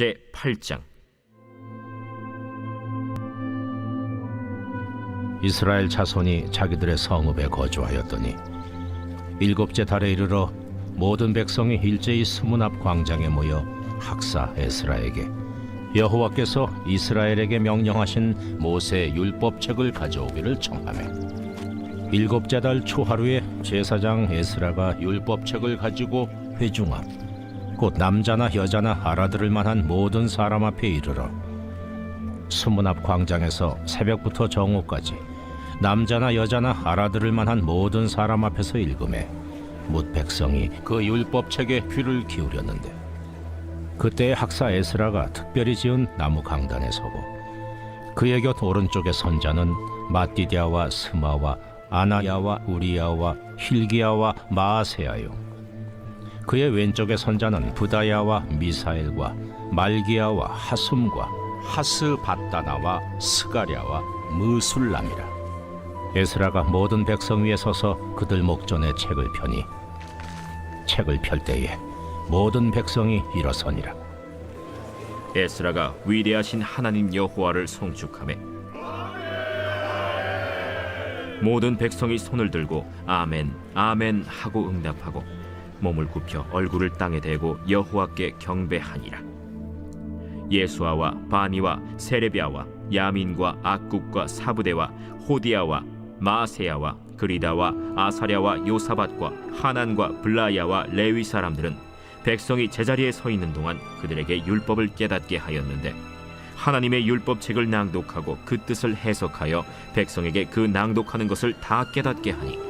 제 8장. 이스라엘 자손이 자기들의 성읍에 거주하였더니 일곱째 달에 이르러 모든 백성이 일제히 수문 앞 광장에 모여 학사 에스라에게 여호와께서 이스라엘에게 명령하신 모세 율법책을 가져오기를 청하매 일곱째 달 초하루에 제사장 에스라가 율법책을 가지고 회중 앞 곧 남자나 여자나 알아들을 만한 모든 사람 앞에 이르러 수문 앞 광장에서 새벽부터 정오까지 남자나 여자나 알아들을 만한 모든 사람 앞에서 읽음에 뭇 백성이 그 율법책에 귀를 기울였는데 그때 학사 에스라가 특별히 지은 나무 강단에 서고 그의 곁 오른쪽에 선 자는 마띠디아와 스마와 아나야와 우리야와 힐기야와 마아세야요 그의 왼쪽에 선자는 부다야와 미사엘과 말기야와 하숨과 하스바다나와 스가랴와 무술람이라. 에스라가 모든 백성 위에 서서 그들 목전에 책을 펴니 책을 펼 때에 모든 백성이 일어서니라. 에스라가 위대하신 하나님 여호와를 송축하매 모든 백성이 손을 들고 아멘 아멘 하고 응답하고 몸을 굽혀 얼굴을 땅에 대고 여호와께 경배하니라. 예수아와 바니와 세레비아와 야민과 악국과 사부대와 호디아와 마세야와 그리다와 아사랴와 요사밭과 하난과 블라야와 레위 사람들은 백성이 제자리에 서 있는 동안 그들에게 율법을 깨닫게 하였는데 하나님의 율법책을 낭독하고 그 뜻을 해석하여 백성에게 그 낭독하는 것을 다 깨닫게 하니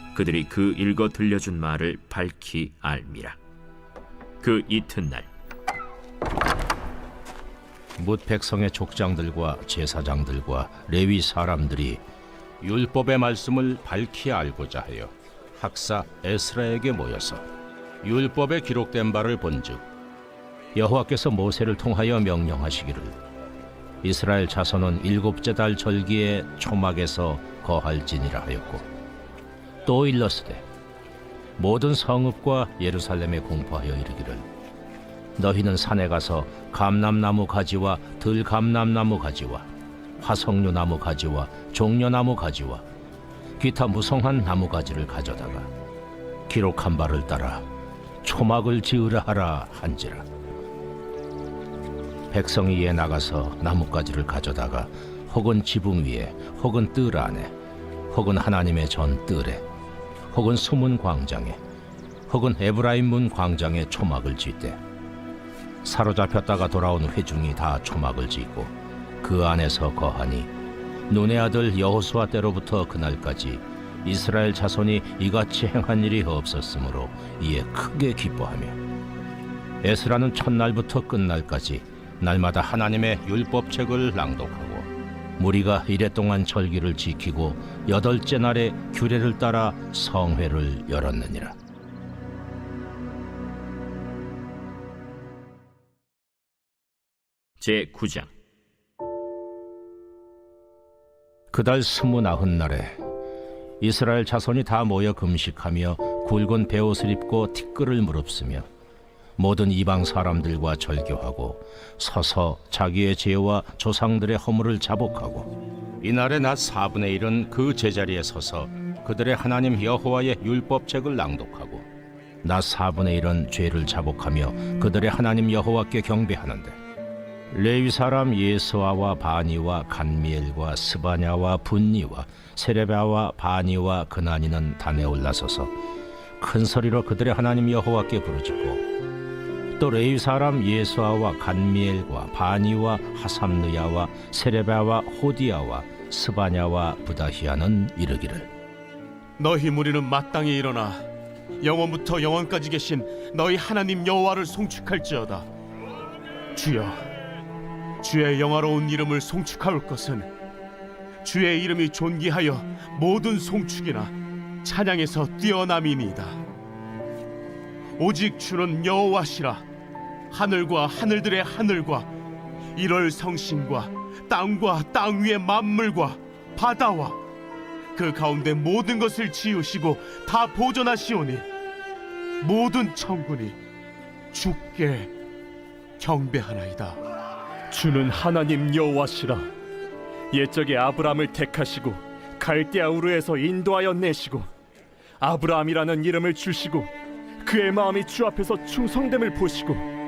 그들이 그 읽어 들려준 말을 밝히 알미라. 그 이튿날 뭇 백성의 족장들과 제사장들과 레위 사람들이 율법의 말씀을 밝히 알고자 하여 학사 에스라에게 모여서 율법에 기록된 바를 본즉 여호와께서 모세를 통하여 명령하시기를 이스라엘 자손은 일곱째 달 절기에 초막에서 거할지니라 하였고 또 일러스되 모든 성읍과 예루살렘에 공포하여 이르기를 너희는 산에 가서 감람나무 가지와 들감람나무 가지와 화석류 나무 가지와 종려나무 가지와 기타 무성한 나무 가지를 가져다가 기록한 바를 따라 초막을 지으라 하라 한지라. 백성이 이에 나가서 나뭇가지를 가져다가 혹은 지붕 위에 혹은 뜰 안에 혹은 하나님의 전 뜰에 혹은 수문 광장에 혹은 에브라임 문 광장에 초막을 짓되 사로잡혔다가 돌아온 회중이 다 초막을 짓고 그 안에서 거하니 눈의 아들 여호수아 때로부터 그날까지 이스라엘 자손이 이같이 행한 일이 없었으므로 이에 크게 기뻐하며 에스라는 첫날부터 끝날까지 날마다 하나님의 율법책을 낭독하고 무리가 이래 동안 절기를 지키고 여덟째 날에 규례를 따라 성회를 열었느니라. 제 9장 그달 스무나흔 날에 이스라엘 자손이 다 모여 금식하며 굵은 베옷을 입고 티끌을 무릅쓰며 모든 이방 사람들과 절교하고 서서 자기의 죄와 조상들의 허물을 자복하고 이날의 낮 4분의 1은 그 제자리에 서서 그들의 하나님 여호와의 율법책을 낭독하고 낮 4분의 1은 죄를 자복하며 그들의 하나님 여호와께 경배하는데 레위 사람 예수아와 바니와 간미엘과 스바냐와 분니와 세레바와 바니와 그나니는 단에 올라서서 큰 소리로 그들의 하나님 여호와께 부르짖고 또 레위 사람 예수아와 간미엘과 바니와 하삼느야와 세레바와 호디야와 스바냐와 부다히야는 이르기를 너희 무리는 마땅히 일어나 영원부터 영원까지 계신 너희 하나님 여호와를 송축할지어다. 주여, 주의 영화로운 이름을 송축할 것은 주의 이름이 존귀하여 모든 송축이나 찬양에서 뛰어남이니이다. 오직 주는 여호와시라 하늘과 하늘들의 하늘과 이럴 성신과 땅과 땅 위의 만물과 바다와 그 가운데 모든 것을 지으시고 다 보존하시오니 모든 천군이 주께 경배하나이다. 주는 하나님 여호와시라 옛적에 아브라함을 택하시고 갈대아 우르에서 인도하여 내시고 아브라함이라는 이름을 주시고 그의 마음이 주 앞에서 충성됨을 보시고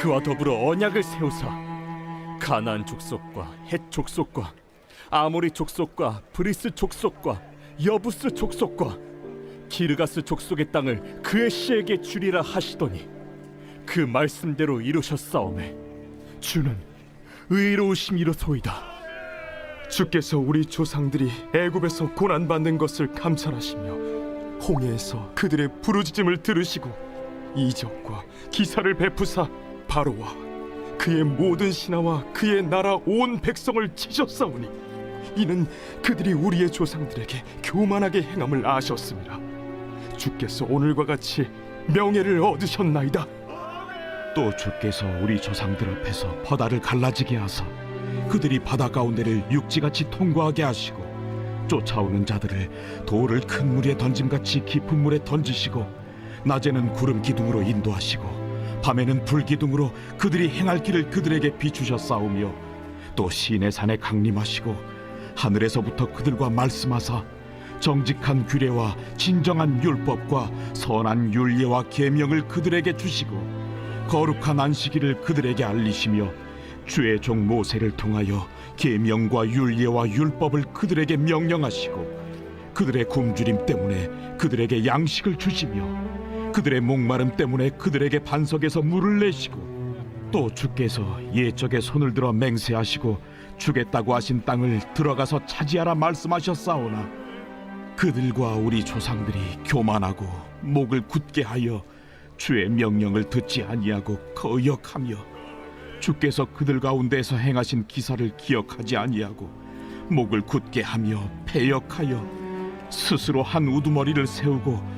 그와 더불어 언약을 세우사 가나안 족속과 헷 족속과 아모리 족속과 브리스 족속과 여부스 족속과 기르가스 족속의 땅을 그의 씨에게 주리라 하시더니 그 말씀대로 이루셨사오매 주는 의로우심이로소이다. 주께서 우리 조상들이 애굽에서 고난 받는 것을 감찰하시며 홍해에서 그들의 부르짖음을 들으시고 이적과 기사를 베푸사 바로와 그의 모든 신하와 그의 나라 온 백성을 치셨사오니 이는 그들이 우리의 조상들에게 교만하게 행함을 아셨습니다. 주께서 오늘과 같이 명예를 얻으셨나이다. 또 주께서 우리 조상들 앞에서 바다를 갈라지게 하사 그들이 바다 가운데를 육지같이 통과하게 하시고 쫓아오는 자들을 돌을 큰 물에 던짐같이 깊은 물에 던지시고 낮에는 구름 기둥으로 인도하시고 밤에는 불 기둥으로 그들이 행할 길을 그들에게 비추셨사오며 또 시내 산에 강림하시고 하늘에서부터 그들과 말씀하사 정직한 규례와 진정한 율법과 선한 윤례와 계명을 그들에게 주시고 거룩한 안식일을 그들에게 알리시며 주의 종 모세를 통하여 계명과 윤례와 율법을 그들에게 명령하시고 그들의 굶주림 때문에 그들에게 양식을 주시며 그들의 목마름 때문에 그들에게 반석에서 물을 내시고 또 주께서 옛적에 손을 들어 맹세하시고 주겠다고 하신 땅을 들어가서 차지하라 말씀하셨사오나 그들과 우리 조상들이 교만하고 목을 굳게 하여 주의 명령을 듣지 아니하고 거역하며 주께서 그들 가운데서 행하신 기사를 기억하지 아니하고 목을 굳게 하며 패역하여 스스로 한 우두머리를 세우고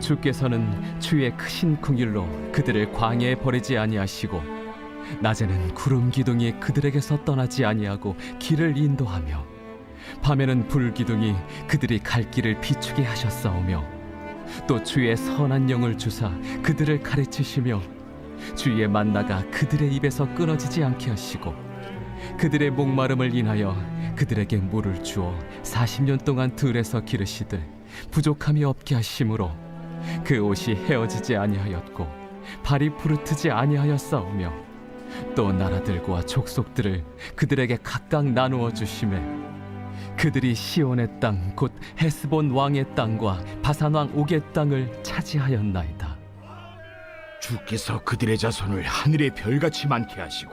주께서는 주의 크신 긍휼로 그들을 광야에 버리지 아니하시고 낮에는 구름 기둥이 그들에게서 떠나지 아니하고 길을 인도하며 밤에는 불 기둥이 그들이 갈 길을 비추게 하셨사오며 또 주의 선한 영을 주사 그들을 가르치시며 주의 만나가 그들의 입에서 끊어지지 않게 하시고 그들의 목마름을 인하여 그들에게 물을 주어 40년 동안 들에서 기르시되 부족함이 없게 하심으로 그 옷이 헤어지지 아니하였고 발이 부르트지 아니하였사오며 또 나라들과 족속들을 그들에게 각각 나누어 주심에 그들이 시온의 땅 곧 헤스본 왕의 땅과 바산 왕 옥의 땅을 차지하였나이다. 주께서 그들의 자손을 하늘의 별같이 많게 하시고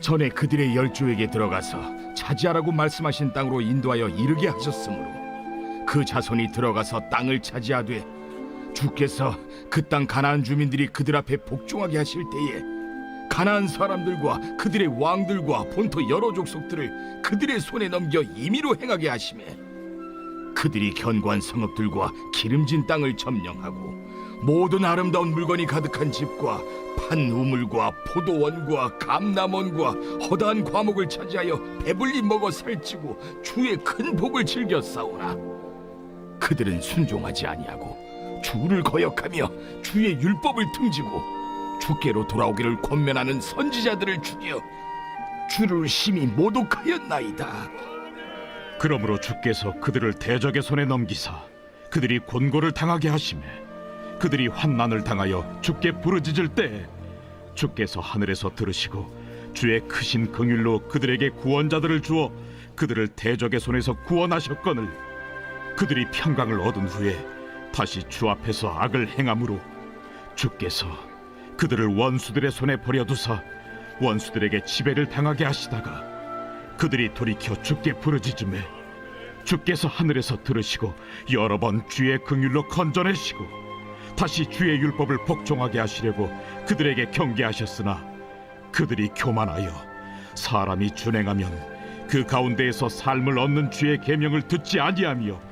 전에 그들의 열조에게 들어가서 차지하라고 말씀하신 땅으로 인도하여 이르게 하셨으므로 그 자손이 들어가서 땅을 차지하되 주께서 그 땅 가나안 주민들이 그들 앞에 복종하게 하실 때에 가나안 사람들과 그들의 왕들과 본토 여러 족속들을 그들의 손에 넘겨 임의로 행하게 하심에 그들이 견고한 성읍들과 기름진 땅을 점령하고 모든 아름다운 물건이 가득한 집과 판 우물과 포도원과 감남원과 허다한 과목을 차지하여 배불리 먹어 살찌고 주의 큰 복을 즐겨 싸우라. 그들은 순종하지 아니하고 주를 거역하며 주의 율법을 등지고 주께로 돌아오기를 권면하는 선지자들을 죽여 주를 심히 모독하였나이다. 그러므로 주께서 그들을 대적의 손에 넘기사 그들이 곤고를 당하게 하심에 그들이 환난을 당하여 주께 부르짖을 때 주께서 하늘에서 들으시고 주의 크신 긍휼로 그들에게 구원자들을 주어 그들을 대적의 손에서 구원하셨거늘 그들이 평강을 얻은 후에 다시 주 앞에서 악을 행함으로 주께서 그들을 원수들의 손에 버려두사 원수들에게 지배를 당하게 하시다가 그들이 돌이켜 주께 부르짖음에 주께서 하늘에서 들으시고 여러 번 주의 긍휼로 건져내시고 다시 주의 율법을 복종하게 하시려고 그들에게 경계하셨으나 그들이 교만하여 사람이 준행하면 그 가운데에서 삶을 얻는 주의 계명을 듣지 아니하며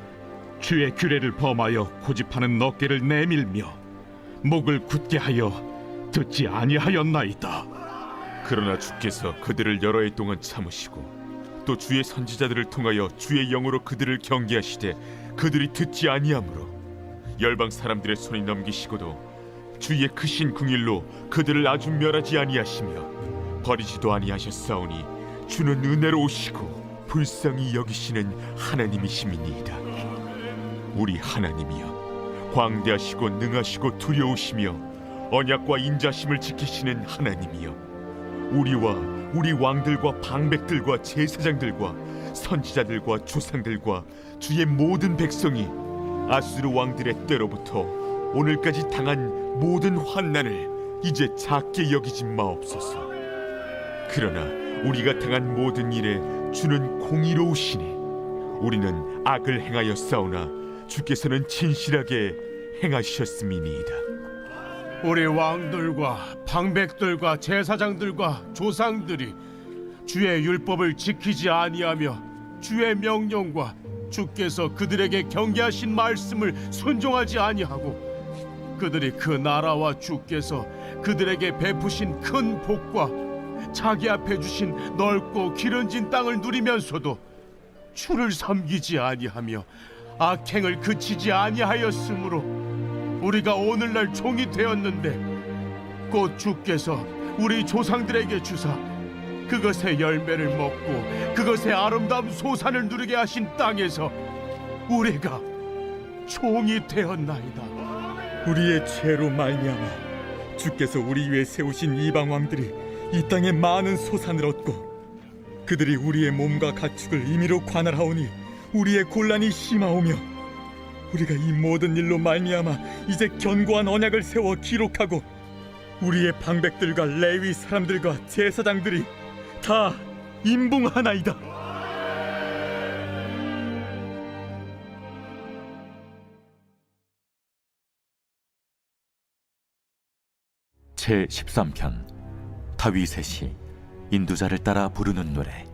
주의 규례를 범하여 고집하는 어깨를 내밀며 목을 굳게 하여 듣지 아니하였나이다. 그러나 주께서 그들을 여러 해 동안 참으시고 또 주의 선지자들을 통하여 주의 영으로 그들을 경계하시되 그들이 듣지 아니하므로 열방 사람들의 손에 넘기시고도 주의 크신 긍휼로 그들을 아주 멸하지 아니하시며 버리지도 아니하셨사오니 주는 은혜로우시고 불쌍히 여기시는 하나님이심이니이다 우리 하나님이여 광대하시고 능하시고 두려우시며 언약과 인자심을 지키시는 하나님이여 우리와 우리 왕들과 방백들과 제사장들과 선지자들과 조상들과 주의 모든 백성이 아수르 왕들의 때로부터 오늘까지 당한 모든 환난을 이제 작게 여기지 마옵소서. 그러나 우리가 당한 모든 일에 주는 공의로우시니 우리는 악을 행하여 싸우나 주께서는 진실하게 행하셨음이니이다. 우리 왕들과 방백들과 제사장들과 조상들이 주의 율법을 지키지 아니하며 주의 명령과 주께서 그들에게 경계하신 말씀을 순종하지 아니하고 그들이 그 나라와 주께서 그들에게 베푸신 큰 복과 자기 앞에 주신 넓고 기른진 땅을 누리면서도 주를 섬기지 아니하며 악행을 그치지 아니하였으므로 우리가 오늘날 종이 되었는데 곧 주께서 우리 조상들에게 주사 그것의 열매를 먹고 그것의 아름다운 소산을 누리게 하신 땅에서 우리가 종이 되었나이다. 우리의 죄로 말미암아 주께서 우리 위에 세우신 이방 왕들이 이 땅에 많은 소산을 얻고 그들이 우리의 몸과 가축을 임의로 관할하오니 우리의 곤란이 심하오며 우리가 이 모든 일로 말미암아 이제 견고한 언약을 세워 기록하고 우리의 방백들과 레위 사람들과 제사장들이 다 임봉하나이다. 제 13편 다윗의 시 인도자를 따라 부르는 노래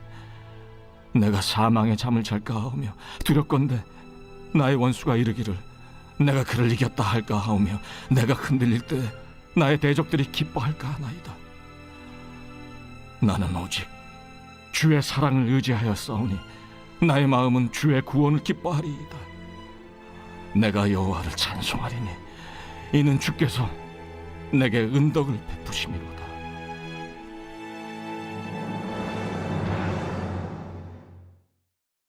내가 사망의 잠을 잘까 하오며 두렵건대 나의 원수가 이르기를 내가 그를 이겼다 할까 하오며 내가 흔들릴 때 나의 대적들이 기뻐할까 하나이다. 나는 오직 주의 사랑을 의지하여 싸우니 나의 마음은 주의 구원을 기뻐하리이다. 내가 여호와를 찬송하리니 이는 주께서 내게 은덕을 베푸심이로다